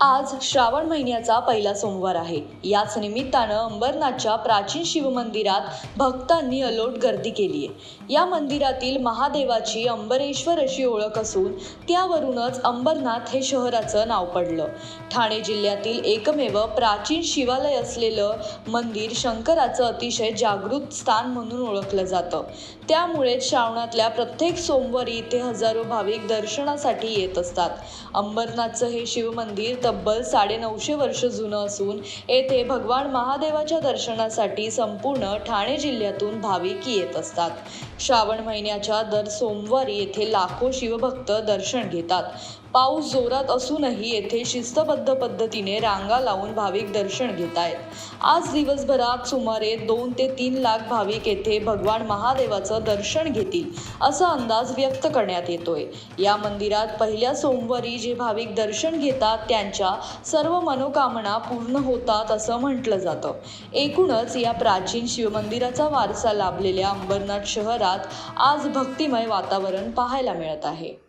आज श्रावण महिन्याचा पहिला सोमवार आहे. याच निमित्तानं अंबरनाथच्या प्राचीन शिवमंदिरात भक्तांनी अलोट गर्दी केली आहे. या मंदिरातील महादेवाची अंबरेश्वर अशी ओळख असून त्यावरूनच अंबरनाथ हे शहराचं नाव पडलं. ठाणे जिल्ह्यातील एकमेव प्राचीन शिवालय असलेलं मंदिर शंकराचं अतिशय जागृत स्थान म्हणून ओळखलं जातं. त्यामुळे श्रावणातल्या प्रत्येक सोमवारी इथे हजारो भाविक दर्शनासाठी येत असतात. अंबरनाथचं हे शिवमंदिर तब्बल साडेनऊशे वर्ष जुनं असून येथे भगवान महादेवाच्या दर्शनासाठी संपूर्ण ठाणे जिल्ह्यातून भाविक येत असतात. श्रावण महिन्याच्या दर सोमवारी येथे लाखो शिवभक्त दर्शन घेतात. पाऊस जोरात असूनही येथे शिस्तबद्ध पद्धतीने रांगा लावून भाविक दर्शन घेत आहेत आज दिवसभरात सुमारे दोन ते तीन लाख भाविक येथे भगवान महादेवाचं दर्शन घेतील असा अंदाज व्यक्त करण्यात येतोय. या मंदिरात पहिल्या सोमवारी जे भाविक दर्शन घेतात त्यांच्या सर्व मनोकामना पूर्ण होतात असं म्हटलं जातं. एकूणच या प्राचीन शिवमंदिराचा वारसा लाभलेल्या अंबरनाथ शहरात आज भक्तिमय वातावरण पाहायला मिळत आहे.